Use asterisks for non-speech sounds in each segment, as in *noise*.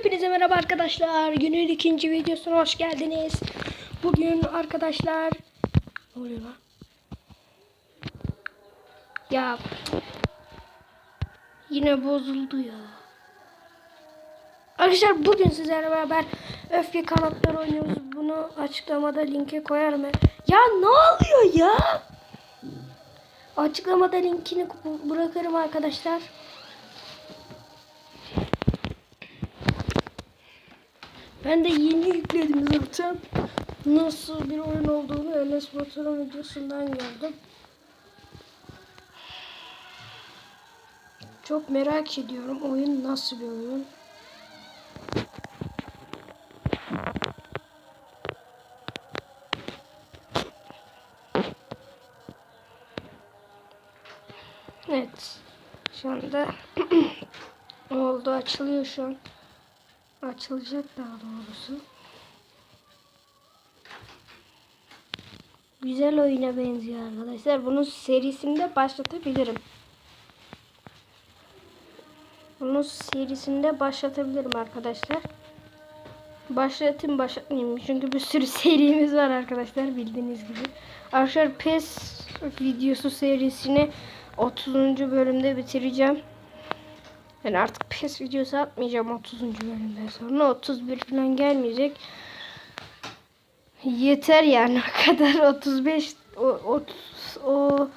Hepinize merhaba arkadaşlar. Günün ikinci videosuna hoş geldiniz. Bugün arkadaşlar... Ne oluyor lan? Ya... Yine bozuldu ya. Arkadaşlar bugün sizlerle beraber öfke kanatları oynuyoruz. Bunu açıklamada linke koyarım. Ya ne oluyor ya? Açıklamada linkini bırakırım arkadaşlar. Ben de yeni yükledim zaten. Nasıl bir oyun olduğunu Enes Batur'un videosundan gördüm. Çok merak ediyorum oyun nasıl bir oyun. Evet. Şu anda *clears throat* oldu açılıyor şu an. Açılacak daha doğrusu. Güzel oyuna benziyor arkadaşlar. Bunun serisini de başlatabilirim. Bunun serisini de başlatabilirim arkadaşlar. Başlatayım başlatmayayım. Çünkü bir sürü *laughs* serimiz var arkadaşlar bildiğiniz gibi. Arkadaşlar PES videosu serisini 30. bölümde bitireceğim. Yani artık pes videosu atmayacağım 30. bölümden sonra. 31 falan gelmeyecek. Yeter yani o *laughs* kadar 35 o, 30 o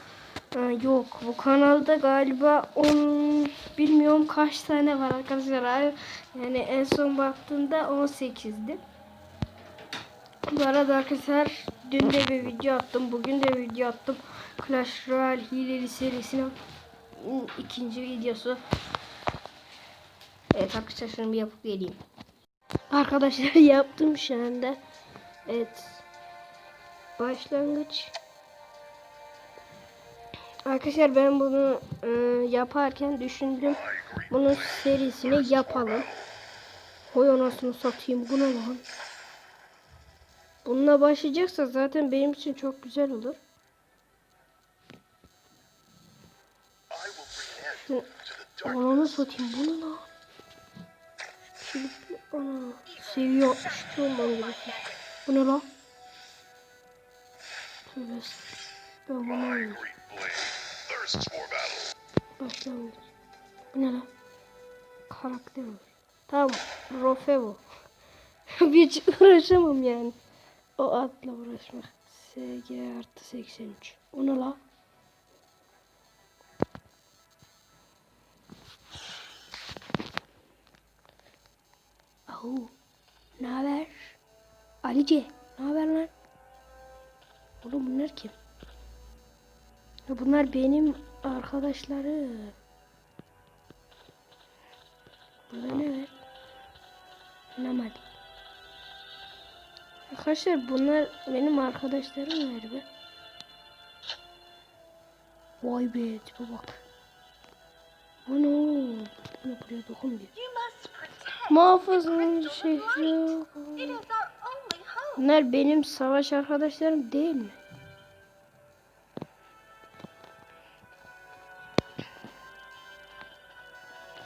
yok bu kanalda galiba 10 bilmiyorum kaç tane var arkadaşlar. Yani en son baktığımda 18'di. Bu arada arkadaşlar dün de bir video attım. Bugün de video attım. Clash Royale hileli serisinin ikinci videosu. Evet arkadaşlar şunu bir yapıp geleyim. Arkadaşlar *laughs* yaptım şu anda. Evet. Başlangıç. Arkadaşlar ben bunu e, yaparken düşündüm. Bunun serisini yapalım. Koy anasını satayım. Bu lan? Bununla başlayacaksa zaten benim için çok güzel olur. Ananı satayım. Bu ne lan? Kilitli ana. Seviye 62 olmam gerekiyor. Bu ne lan? Tövbe Ben bunu alayım. Başlangıç. Bu ne lan? Karakter olur. Tamam. Rofe *laughs* bu. Hiç uğraşamam yani. O atla uğraşmak. SG artı 83. O ne lan? Ahu. Ne haber? Alice. Ne haber lan? Oğlum bunlar kim? Bunlar benim arkadaşlarım. Burada ne var? Anlamadım. Arkadaşlar bunlar benim arkadaşlarım var be. Vay be tipe bak. Bu ne oğlum? Bu ne buraya dokun bir. Muhafızın şehri. Bunlar benim savaş arkadaşlarım değil mi?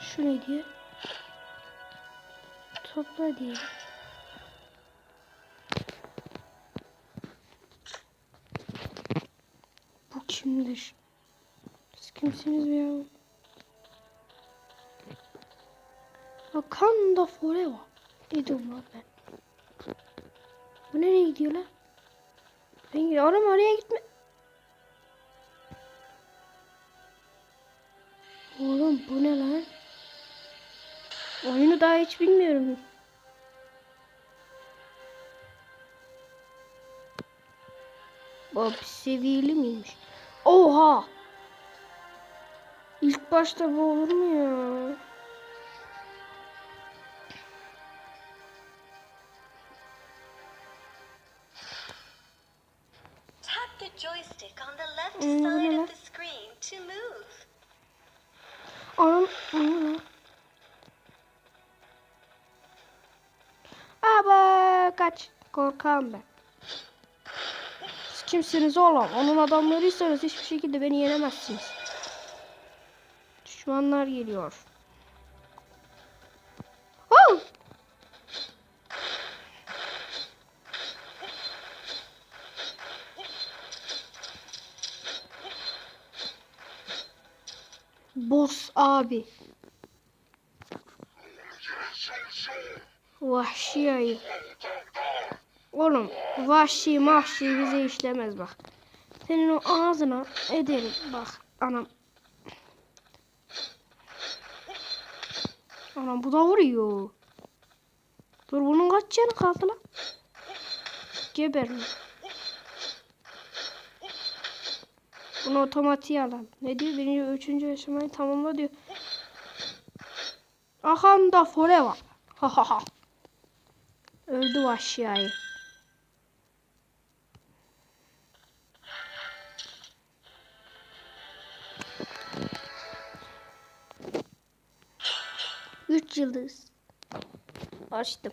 Şu ne diyor? Topla diye. Bu kimdir? Siz kimsiniz ya? Wakanda Forever. Ne diyorum lan ben? Bu nereye gidiyor lan? Ben gidiyorum oraya gitme. Oğlum bu ne lan? Oyunu daha hiç bilmiyorum. Bob seviyeli miymiş? Oha! İlk başta bu olur mu ya? The joystick on the left Mm, side no. of the screen to move. Anam, anam. Aba kaç. Korkağım ben. Siz kimsiniz oğlum? Onun adamlarıysanız hiçbir şekilde beni yenemezsiniz. Düşmanlar geliyor. Boss abi. Vahşi ayı. Oğlum vahşi mahşi bize işlemez bak. Senin o ağzına ederim bak anam. Anam bu da vuruyor. Dur bunun kaç canı kaldı lan? Geber mi? Bunu otomatiğe alalım. Ne diyor? Birinci üçüncü aşamayı tamamla diyor. Ahanda forever. Ha ha ha. Öldü vahşi ayı. Üç yıldız. Açtım.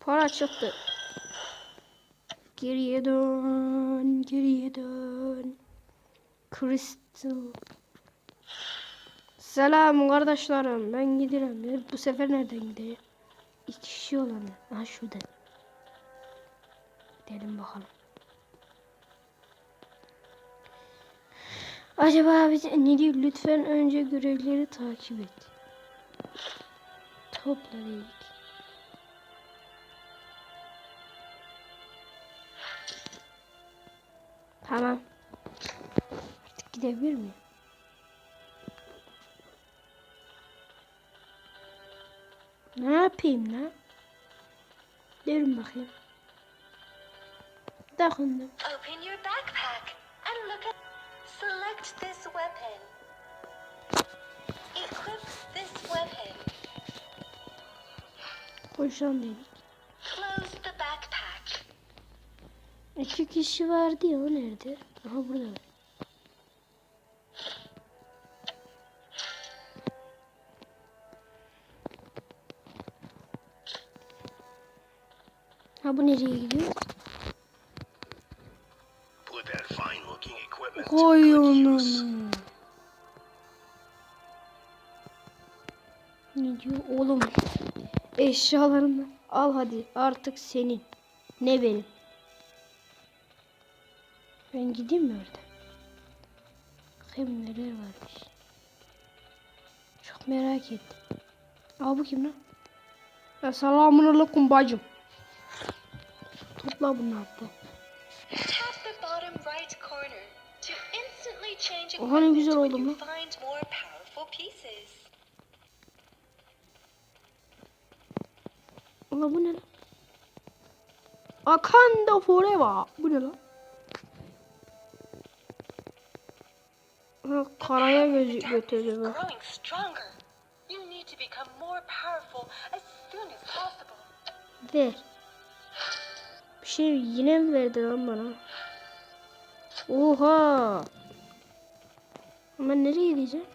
Para çıktı. Geriye dön, geriye dön. Crystal. Selam kardeşlerim. Ben giderim. Bu sefer nereden gideyim? İki kişi olanı. Ha şuradan. Gidelim bakalım. Acaba bize ne diyor? Lütfen önce görevleri takip et. Topla değil. Tamam. Artık gidebilir miyim? Ne yapayım lan? Durun bakayım. Dokundım. Open your backpack and look at. Select this weapon. Equip this weapon. Koşan dedik. İki kişi vardı ya o nerede? Aha burada. Ha bu nereye gidiyor? Koy onu. Ne diyor oğlum? Eşyalarımı al hadi artık senin. Ne benim? Ben gideyim mi orada? Bakayım neler varmış. Çok merak ettim. Aa bu kim lan? Ya selamun aleyküm bacım. Topla bunu hatta. Oha, ne güzel equipment oldu when you bu. find more powerful pieces. Ulan bu ne lan? Akanda forever. Bu ne lan? Ha, karaya gözü götürdü. Ver. Bir şey yine mi verdi lan bana? Oha. Ama nereye gideceğim?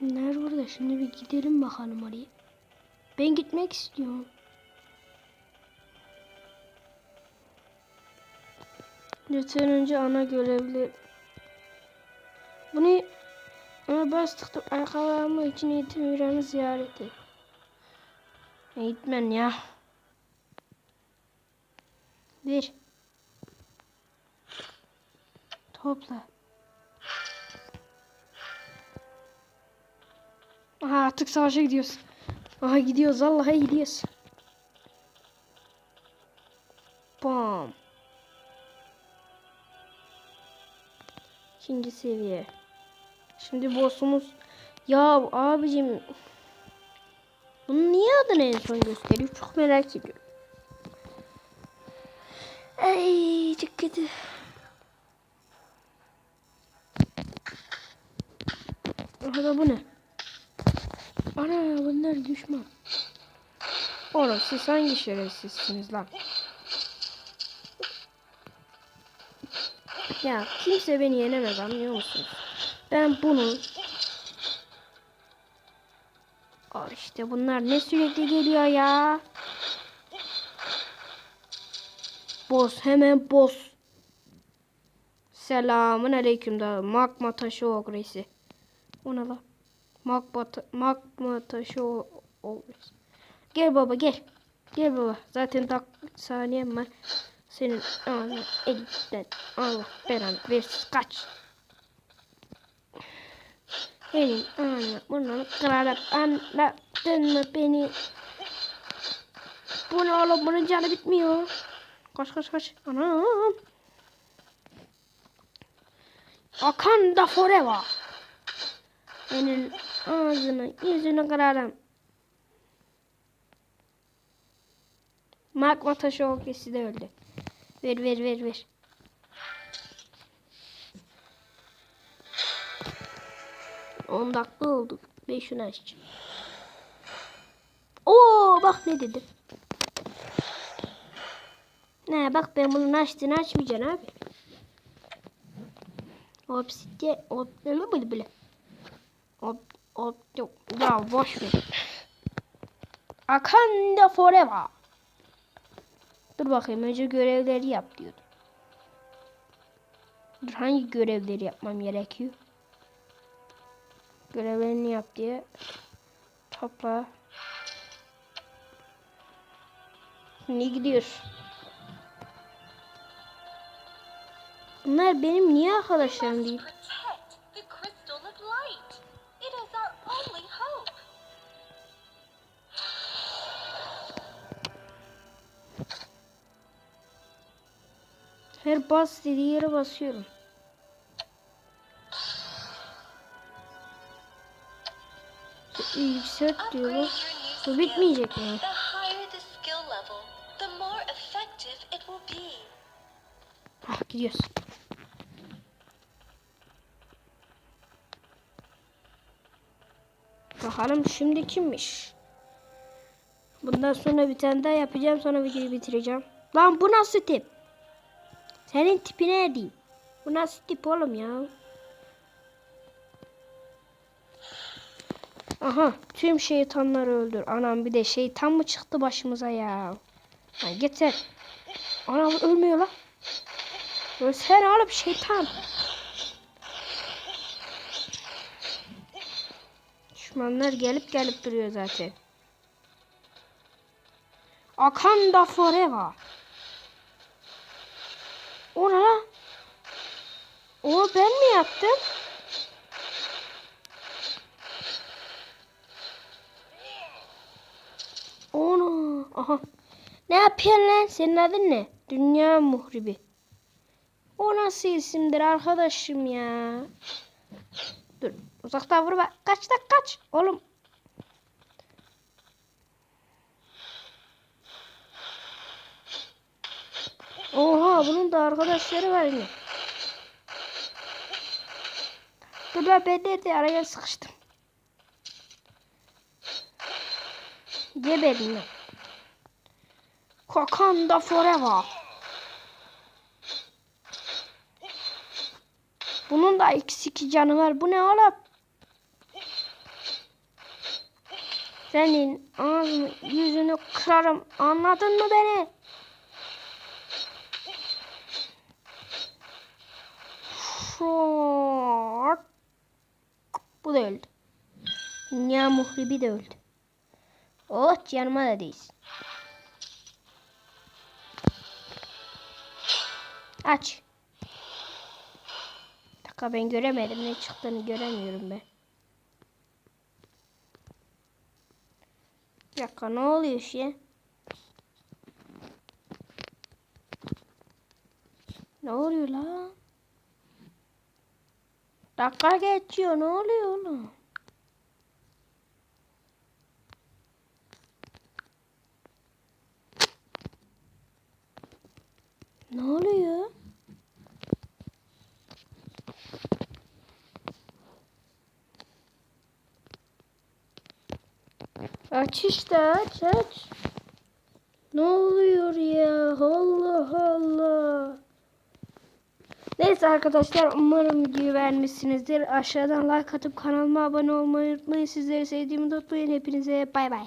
Nerede burada? Şimdi bir gidelim bakalım oraya. Ben gitmek istiyorum. Lütfen önce ana görevli. Bunu ona bastıktım ayakkabı için eğitim üyelerini ziyareti. Eğitmen ya. Bir. Topla. Aha artık savaşa gidiyoruz. Aha gidiyoruz Allah'a gidiyoruz. Bam. İkinci seviye. Şimdi boss'umuz ya abicim bunun niye adını en son gösteriyor? Çok merak ediyorum. Ay çok kötü. Aha bu ne? Ana bunlar düşman. Oğlum siz hangi şerefsizsiniz lan? Ya kimse beni yenemez anlıyor musunuz? Ben bunu Aa, işte bunlar ne sürekli geliyor ya. Boss hemen boss. Selamun aleyküm da magma taşı ogresi. O ne lan? Magma, ta- magma taşı ogresi. Gel baba gel. Gel baba. Zaten dak saniyem var. Senin ağzını elinden Allah belanı versin kaç. Senin ağzını burnunu kırarım anladın mı beni? Bu ne oğlum bunun canı bitmiyor. Kaç kaç kaç. Anam. Akanda forever. Senin ağzını yüzünü kırarım. Magma taşı olkesi de öldü. Ver ver ver ver. On dakika oldu. Ben şunu açacağım. Oo bak ne dedim. Ne bak ben bunu açtığını açmayacaksın abi. Sitte hop böyle böyle hop yok. Ya boş ver. Akanda forever. Dur bakayım önce görevleri yap diyordu. Dur hangi görevleri yapmam gerekiyor? Görevlerini yap diye. Topla. Şimdi gidiyor. Bunlar benim niye arkadaşlarım değil? Her bas dediği yere basıyorum. Yükselt diyor. Bu bitmeyecek mi? Ah gidiyoruz. Bakalım şimdi kimmiş? Bundan sonra bir tane daha yapacağım sonra videoyu bitireceğim. Lan bu nasıl tip? Senin tipine değil. Bu nasıl tip oğlum ya? Aha tüm şeytanları öldür. Anam bir de şeytan mı çıktı başımıza ya? Lan getir. Anam ölmüyor lan. Ölsene oğlum şeytan. Düşmanlar gelip gelip duruyor zaten. Akanda forever. O ne lan? O ben mi yaptım? Onu. Aha. Ne yapıyorsun lan? Senin adın ne? Dünya muhribi. O nasıl isimdir arkadaşım ya? Dur. Uzaktan vurma. Kaç da kaç. Oğlum. Oha bunun da arkadaşları var yine. Lan ben nerede araya sıkıştım. Geberin lan. Wakanda forever. Bunun da eksik canı var. Bu ne oğlum? Senin ağzını yüzünü kırarım. Anladın mı beni? Şort. Bu da öldü. Dünya muhribi de öldü. Oh canıma da değsin. Aç. Bir dakika ben göremedim. Ne çıktığını göremiyorum ben. Bir dakika ne oluyor şey? Ne oluyor la? Dakika geçiyor. Ne oluyor oğlum? Ne oluyor? Aç işte aç aç. Ne oluyor ya? Allah Allah. Neyse arkadaşlar umarım videoyu beğenmişsinizdir. Aşağıdan like atıp kanalıma abone olmayı unutmayın. Sizleri sevdiğimi unutmayın. Hepinize bay bay.